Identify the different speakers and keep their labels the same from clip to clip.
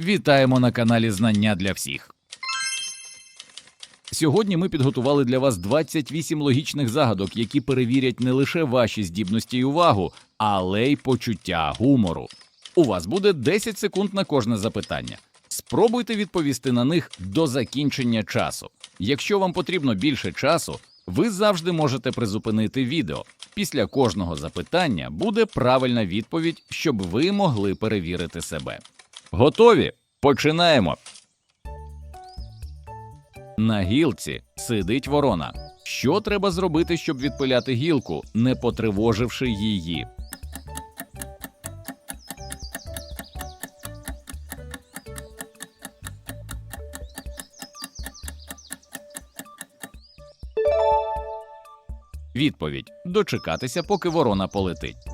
Speaker 1: Вітаємо на каналі Знання для всіх. Сьогодні ми підготували для вас 28 логічних загадок, які перевірять не лише ваші здібності і увагу, але й почуття гумору. У вас буде 10 секунд на кожне запитання. Спробуйте відповісти на них до закінчення часу. Якщо вам потрібно більше часу, ви завжди можете призупинити відео. Після кожного запитання буде правильна відповідь, щоб ви могли перевірити себе. Готові? Починаємо. На гілці сидить ворона. Що треба зробити, щоб відпиляти гілку, не потривоживши її? Відповідь дочекатися, поки ворона полетить.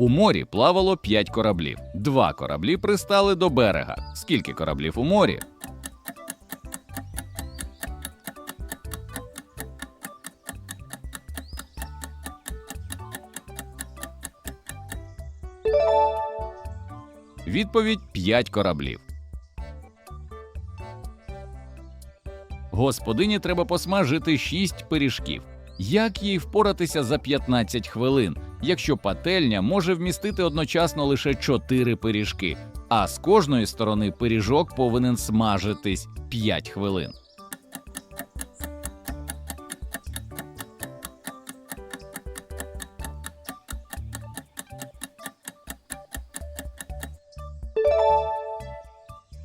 Speaker 1: У морі плавало 5 кораблів. Два кораблі пристали до берега. Скільки кораблів у морі? Відповідь 5 кораблів. Господині треба посмажити 6 пиріжків. Як їй впоратися за 15 хвилин, якщо пательня може вмістити одночасно лише 4 пиріжки, а з кожної сторони пиріжок повинен смажитись 5 хвилин.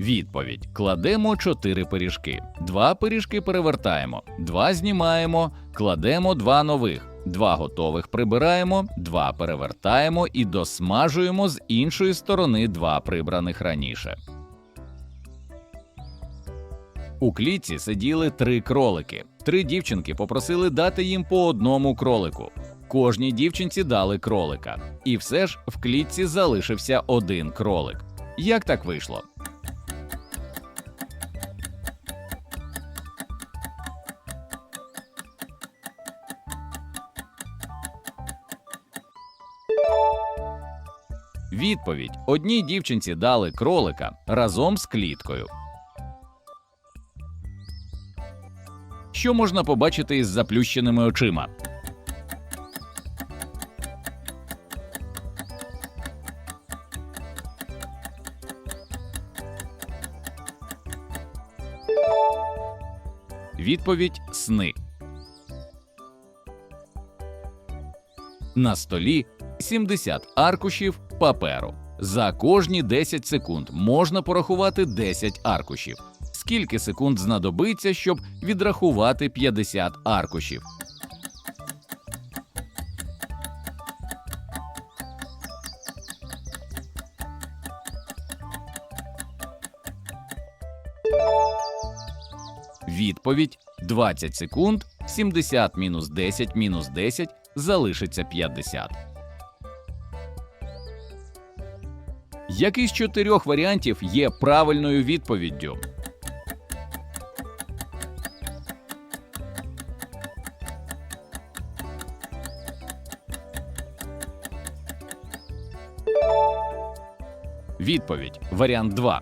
Speaker 1: Відповідь: кладемо 4 пиріжки. Два пиріжки перевертаємо, два знімаємо, кладемо два нових, два готових прибираємо, два перевертаємо і досмажуємо з іншої сторони два прибраних раніше. У клітці сиділи три кролики. Три дівчинки попросили дати їм по одному кролику. Кожній дівчинці дали кролика. І все ж в клітці залишився один кролик. Як так вийшло? Відповідь: одній дівчинці дали кролика разом з кліткою. Що можна побачити із заплющеними очима? Відповідь сни. На столі 70 аркушів паперу. За кожні 10 секунд можна порахувати 10 аркушів. Скільки секунд знадобиться, щоб відрахувати 50 аркушів? Відповідь 20 секунд, 70 мінус 10 мінус 10 залишиться 50. Який з чотирьох варіантів є правильною відповіддю? Відповідь варіант 2.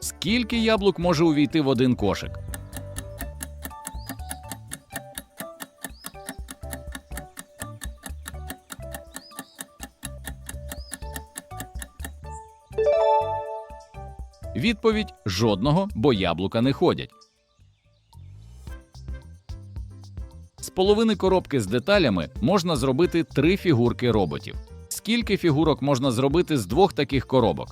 Speaker 1: Скільки яблук може увійти в один кошик? Відповідь жодного, бо яблука не ходять. З половини коробки з деталями можна зробити три фігурки роботів. Скільки фігурок можна зробити з двох таких коробок?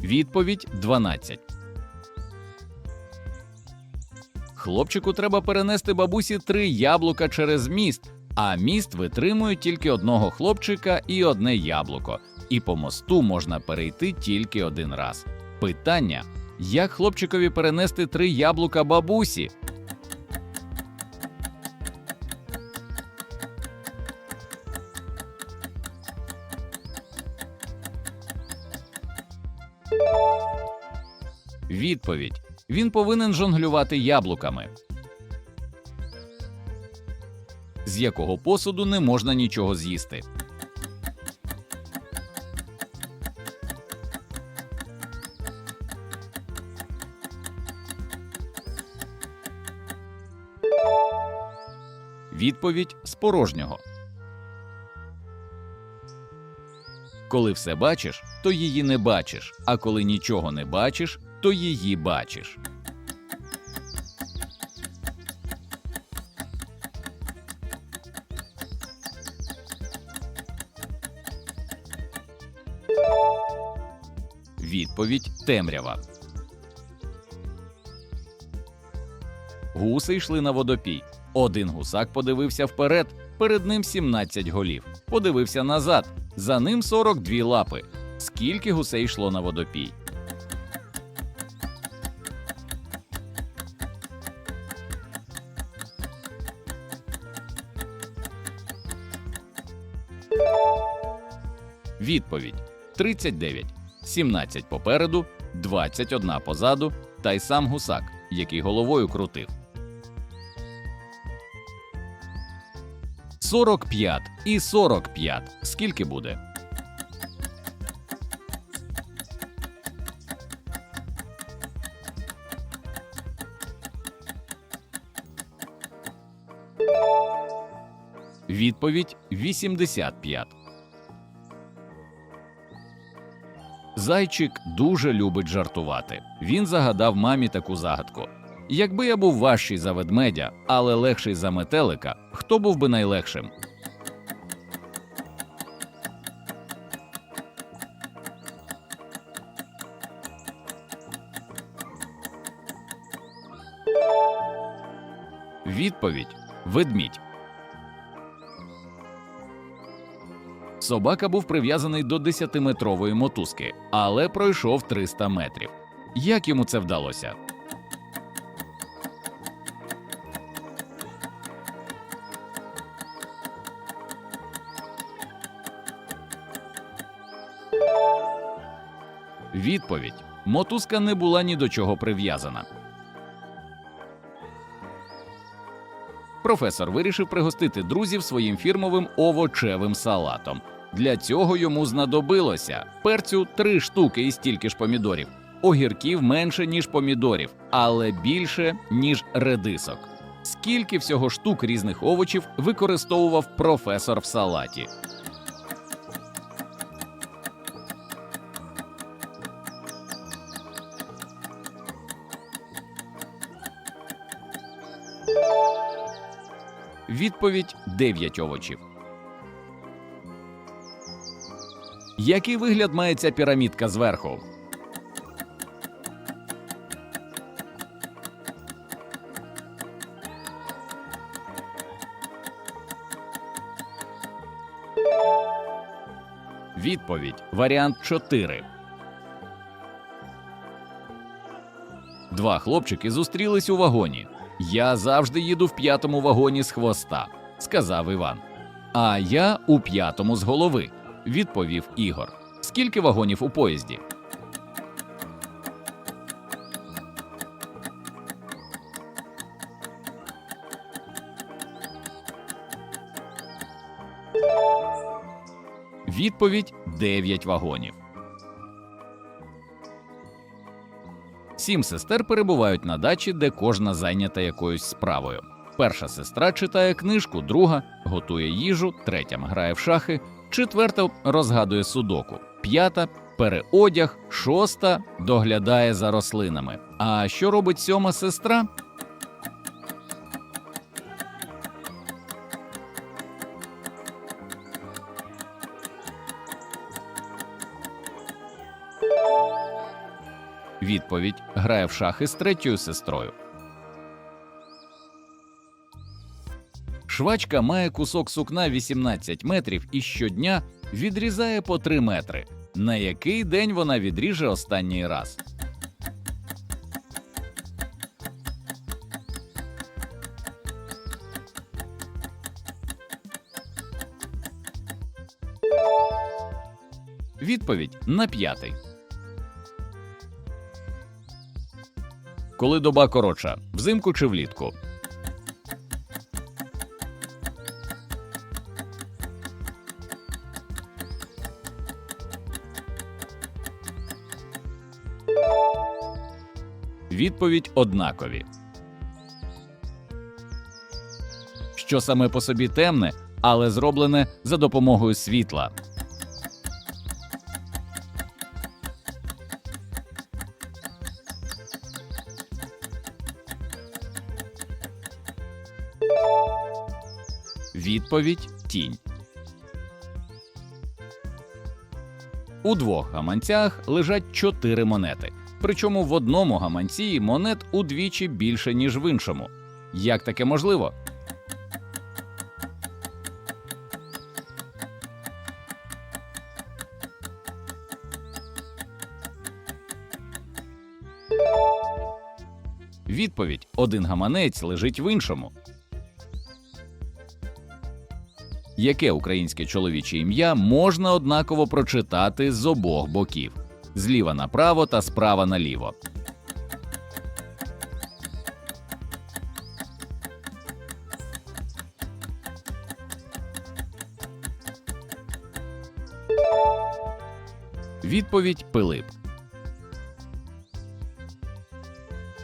Speaker 1: Відповідь 12. Хлопчику треба перенести бабусі три яблука через міст, а міст витримує тільки одного хлопчика і одне яблуко. І по мосту можна перейти тільки один раз. Питання: як хлопчикові перенести три яблука бабусі? Відповідь: він повинен жонглювати яблуками. З якого посуду не можна нічого з'їсти. Відповідь з порожнього. Коли все бачиш, то її не бачиш, а коли нічого не бачиш, то її бачиш. Відповідь темрява. Гуси йшли на водопій. Один гусак подивився вперед, перед ним 17 голів. Подивився назад, за ним 42 лапи. Скільки гусей йшло на водопій? Відповідь 39. 17 попереду, 21 позаду, та й сам гусак, який головою крутив. 45 і 45. Скільки буде? Відповідь 85. Зайчик дуже любить жартувати. Він загадав мамі таку загадку. Якби я був важчий за ведмедя, але легший за метелика, хто був би найлегшим? Відповідь ведмідь. Собака був прив'язаний до 10-метрової мотузки, але пройшов 300 метрів. Як йому це вдалося? Відповідь: мотузка не була ні до чого прив'язана. Професор вирішив пригостити друзів своїм фірмовим овочевим салатом. Для цього йому знадобилося перцю три штуки і стільки ж помідорів, огірків менше ніж помідорів, але більше ніж редисок. Скільки всього штук різних овочів використовував професор в салаті? Відповідь 9 овочів. Який вигляд має ця пірамідка зверху? Відповідь варіант 4. Два хлопчики зустрілись у вагоні. Я завжди їду в п'ятому вагоні з хвоста, сказав Іван. А я у п'ятому з голови, відповів Ігор. Скільки вагонів у поїзді? Відповідь 9 вагонів. Сім сестер перебувають на дачі, де кожна зайнята якоюсь справою. Перша сестра читає книжку, друга готує їжу, третя грає в шахи, четверта розгадує судоку, п'ята переодяг, шоста доглядає за рослинами. А що робить сьома сестра? Відповідь грає в шахи з третьою сестрою. Швачка має кусок сукна 18 метрів і щодня відрізає по 3 метри. На який день вона відріже останній раз? Відповідь на п'ятий. Коли доба коротша, взимку чи влітку? Відповідь однакові. Що саме по собі темне, але зроблене за допомогою світла. Відповідь тінь. У двох гаманцях лежать чотири монети. Причому в одному гаманці монет удвічі більше, ніж в іншому. Як таке можливо? Відповідь: один гаманець лежить в іншому. Яке українське чоловіче ім'я можна однаково прочитати з обох боків зліва направо та справа наліво. Відповідь Пилип.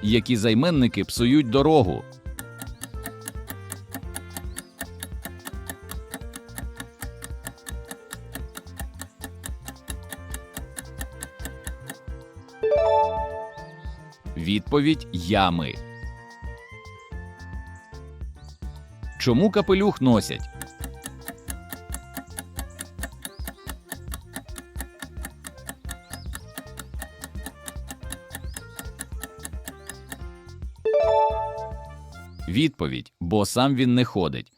Speaker 1: Які займенники псують дорогу? Відповідь ями. Чому капелюх носять? Відповідь, бо сам він не ходить.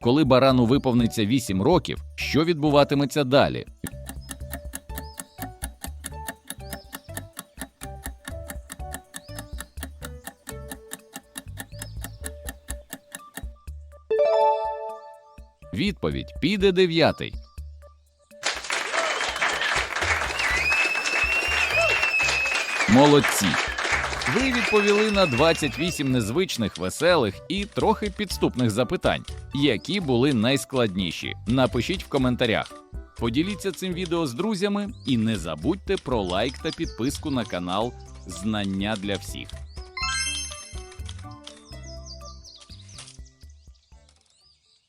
Speaker 1: Коли барану виповниться 8 років, що відбуватиметься далі? Відповідь піде дев'ятий. Молодці. Ви відповіли на 28 незвичних, веселих і трохи підступних запитань, які були найскладніші. Напишіть в коментарях. Поділіться цим відео з друзями і не забудьте про лайк та підписку на канал Знання для всіх.